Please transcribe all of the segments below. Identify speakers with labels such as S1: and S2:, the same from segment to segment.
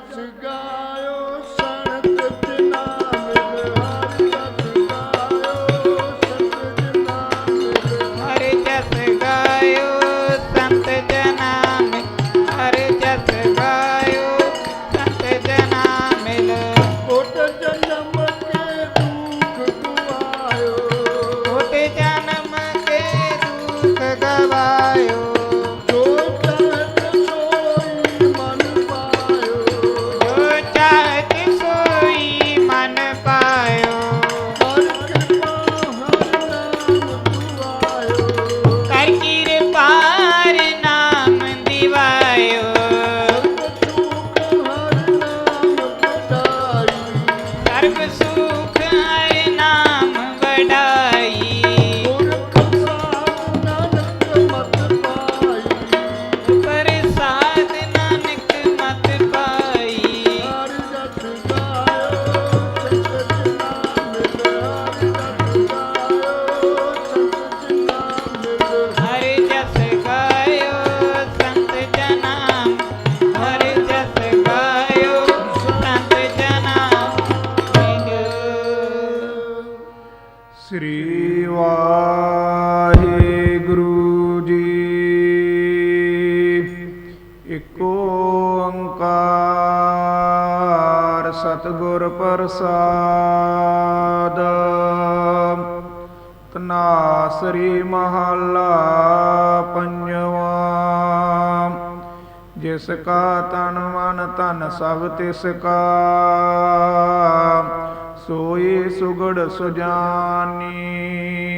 S1: ਜਸ ਗਾਇਓ
S2: ਵਾਹਿਗੁਰੂ ਜੀ। ਇਕ ਓੰਕਾਰ ਸਤਿਗੁਰ ਪ੍ਰਸਾਦ। ਤਨਾ ਤਨਾਸਰੀ ਮਹੱਲਾ ਪੰਜਵਾਂ। ਜਿਸ ਕਾ ਤਨ ਮਨ ਧਨ ਸਭ ਤਿਸ ਕਾ। ਸੋਈ ਸੁਗੜ ਸੁਜਾਨੀ।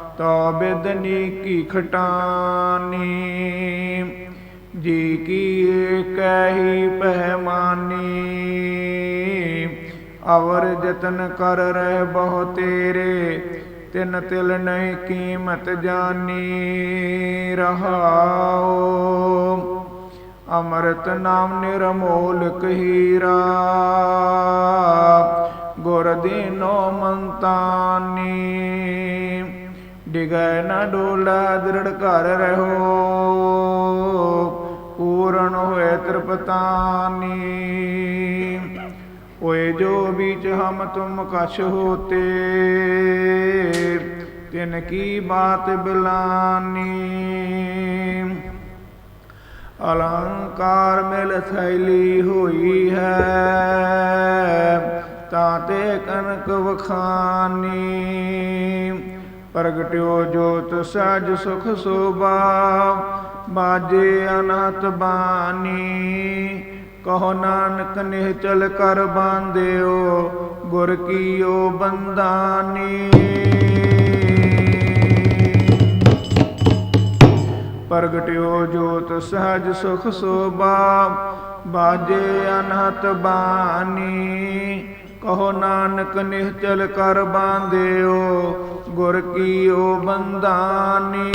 S2: ਤੋ ਬਿਦਨੀ ਕੀ ਖਟਾਨੀ। ਜੀ ਕੀ ਕਹਿ ਪਹਿਮਾਨੀ। ਅਵਰ ਜਤਨ ਕਰ ਰਹਿ ਬਹੁ ਤੇਰੇ, ਤਿਨ ਤਿਲ ਨਹੀਂ ਕੀਮਤ ਜਾਨੀ। ਰਹਾਓ, ਅੰਮ੍ਰਿਤ ਨਾਮ ਨਿਰਮੋਲਕ ਹੀਰਾ। ਗੁਰ ਦੀਨੋ ਮੰਤਾਨੀ। ਡਿਗੈ ਨਾ ਡੋਲਾ, ਦ੍ਰਿੜ ਘਰ ਰਹੋ। ਪੂਰਨ ਹੋਏ ਤ੍ਰਿਪਤਾਨੀ। ਓਏ ਜੋ ਵਿੱਚ ਹਮ ਤੁਮ ਕਛ ਹੋਤੇ, ਤਿਨ ਕੀ ਬਾਤ ਬਿਲਾਨੀ। ਅਲੰਕਾਰ ਮਿਲ ਥੈਲੀ ਹੋਈ ਹੈ, ਤਾਂ ਤੇ ਕਨਕ ਵਖਾਨੀ। ਪ੍ਰਗਟਿਓ ਜੋਤ ਸਜ ਸੁਖ ਸੋਭਾ ਬਾਜੇ ਅਨੰਤ ਬਾਣੀ। ਕਹੋ ਨਾਨਕ ਨਿਹ ਚਲ ਕਰ ਬਾਂਧਿਓ, ਗੁਰ ਕੀਓ ਬੰਦਾਨੀ ਪ੍ਰਗਟਿਓ ਜੋਤ ਸਹਜ ਸੁਖ ਸੋਭਾ ਬਾਜੇ ਅਨਤ ਬਾਣੀ। ਕਹੋ ਨਾਨਕ ਨਿਹਚਲ ਕਰ ਬਾਂਧਿਓ ਗੁਰ ਕੀਓ ਬੰਦਾਨੀ